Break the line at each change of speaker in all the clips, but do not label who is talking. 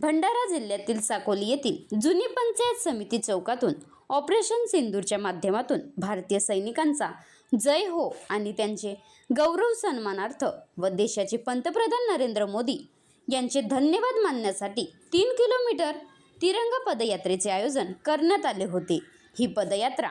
भंडारा जिल्ह्यातील साकोली येथील जुनी पंचायत समिती चौकातून ऑपरेशन सिंदूरच्या माध्यमातून भारतीय सैनिकांचा जय हो आणि त्यांचे गौरव सन्मानार्थ व देशाचे पंतप्रधान नरेंद्र मोदी यांचे धन्यवाद मानण्यासाठी तीन किलोमीटर तिरंगा पदयात्रेचे आयोजन करण्यात आले होते. ही पदयात्रा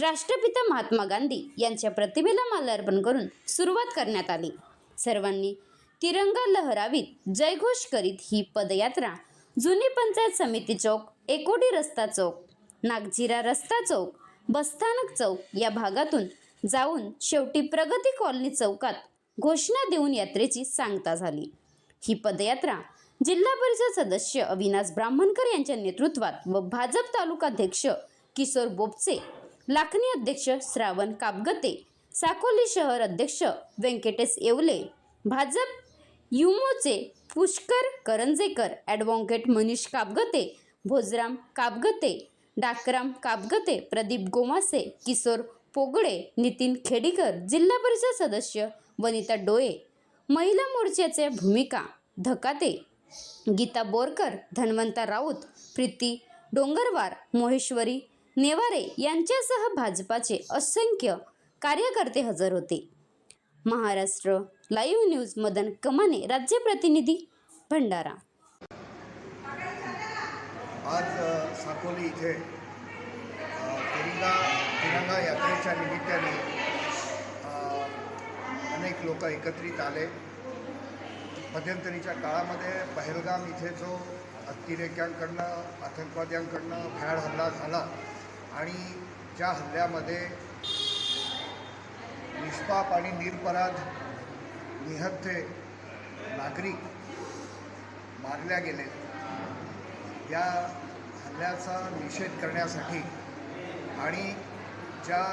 राष्ट्रपिता महात्मा गांधी यांच्या प्रतिमेला माल्यार्पण करून सुरुवात करण्यात आली. सर्वांनी तिरंगा लहरावीत जयघोष करीत ही पदयात्रा. जुनी पंचायत समिती चौक एकोडी रस्ता चौक नागझिरा रस्ता चौक बसस्थानक चौक या भागातून जाऊन शेवटी प्रगती कॉलनी चौकात घोषणा देऊन यात्रेची सांगता झाली. ही पदयात्रा जिल्हा परिषद सदस्य अविनाश ब्राह्मणकर यांच्या नेतृत्वात व भाजप तालुकाध्यक्ष किशोर बोपचे लाखनी अध्यक्ष श्रावण कापगते साकोली शहर अध्यक्ष व्यंकटेश येवले भाजप युमोचे पुष्कर करंजेकर ॲडव्होकेट मनीष कापगते भोजराम कापगते डाकराम कापगते प्रदीप गोमासे किशोर पोगळे नितीन खेडीकर जिल्हा परिषद सदस्य वनिता डोळे महिला मोर्चाचे भूमिका धकाते गीता बोरकर धन्वंता राऊत प्रीती डोंगरवार मोहेश्वरी नेवारे यांच्यासह भाजपाचे असंख्य कार्यकर्ते हजर होते. महाराष्ट्र. लाईव्ह न्यूज मदन कमाने राज्य प्रतिनिधी भंडारा.
आज साकोली इथे तिरंगा तिरंगा यात्रेच्या निमित्ताने अनेक लोक एकत्रित आले. मध्यंतरीच्या काळामध्ये पहलगाम इथे जो अतिरेक्यांकडनं आतंकवाद्यांकडनं भ्याड हल्ला झाला आणि ज्या हल्ल्यामध्ये निष्पाप आणि निरपराध निहत्थे नागरिक मारल्या गेले. या हल्ल्याचा निषेध करण्यासाठी आणि ज्या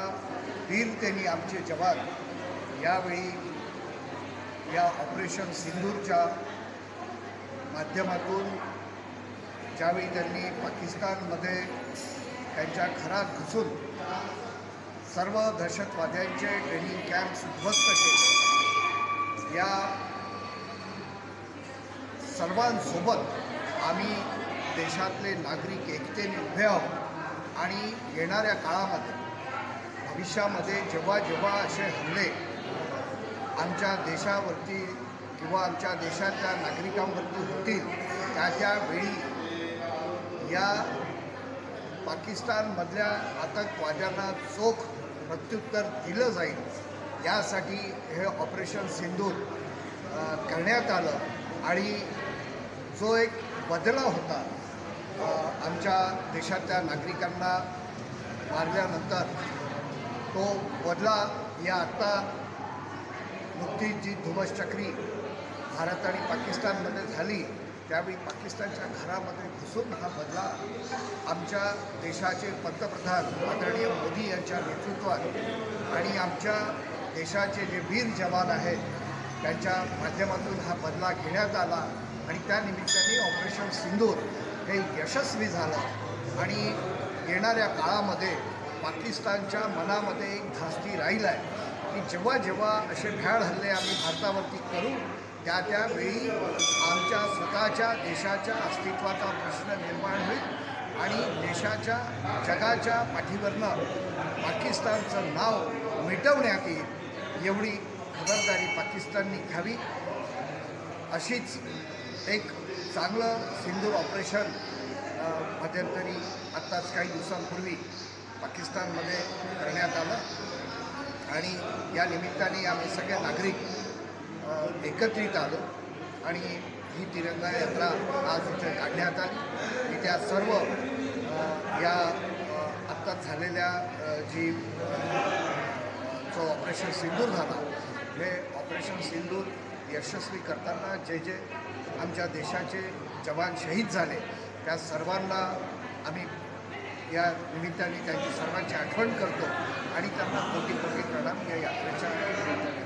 वीरतेने आमचे जवान यावेळी या ऑपरेशन सिंधूरच्या माध्यमातून ज्यावेळी त्यांनी पाकिस्तानमध्ये त्यांच्या घरात घुसून सर्व दहशतवाद्यांचे ट्रेनिंग कॅम्प्स उद्ध्वस्त केले. या सर्वांसोबत आम्ही देशातले नागरिक एकतेने उभे आहोत आणि येणाऱ्या काळामध्ये भविष्यामध्ये जेव्हा जेव्हा असे हल्ले आमच्या देशावरती किंवा आमच्या देशातल्या नागरिकांवरती होतील त्या त्यावेळी या पाकिस्तानमधल्या आतंकवाद्यांना चोख प्रत्युत्तर दिलं जाईल यासाठी हे ऑपरेशन सिंधूर करण्यात आलं. आणि जो एक बदला होता आमच्या देशातल्या नागरिकांना मारल्यानंतर तो बदला या आत्ता नुकतीच जी धुमसचक्री भारत आणि पाकिस्तानमध्ये झाली. त्यावेळी पाकिस्तानच्या घरामध्ये घुसून हा बदला आमच्या देशाचे पंतप्रधान आदरणीय मोदी यांच्या नेतृत्वात आणि आमच्या देशाचे जे वीर जवान आहेत त्यांच्या माध्यमातून हा बदला घेण्यात आला आणि त्यानिमित्ताने ऑपरेशन सिंदूर हे यशस्वी झालं. आणि येणाऱ्या काळामध्ये पाकिस्तानच्या मनामध्ये एक धास्ती राहील आहे की जेव्हा जेव्हा असे भ्याळ हल्ले आम्ही भारतावरती करू त्या त्यावेळी आमच्या स्वतःच्या देशाच्या अस्तित्वाचा प्रश्न निर्माण होईल आणि देशाच्या जगाच्या पाठीवरनं पाकिस्तानचं नाव मिटवण्यात येईल एवढी खबरदारी पाकिस्ताननी घ्यावी. अशीच एक चांगलं सिंदूर ऑपरेशन मध्यंतरी आत्ताच काही दिवसांपूर्वी पाकिस्तानमध्ये करण्यात आलं. आणि या निमित्ताने आम्ही सगळे नागरिक एकत्रित आलो आणि ही तिरंगा यात्रा आज इथे काढण्यात आली. त्या सर्व या आत्ता आत्ताच झालेल्या जी जो ऑपरेशन सिंदूर झाला हे ऑपरेशन सिंदूर यशस्वी करताना जे जे आमच्या देशाचे जवान शहीद झाले त्या सर्वांना आम्ही या निमित्ताने त्यांची सर्वांची आठवण करतो आणि त्यांना कोटी कोटी प्रणाम या यात्रेच्या निमित्ताने.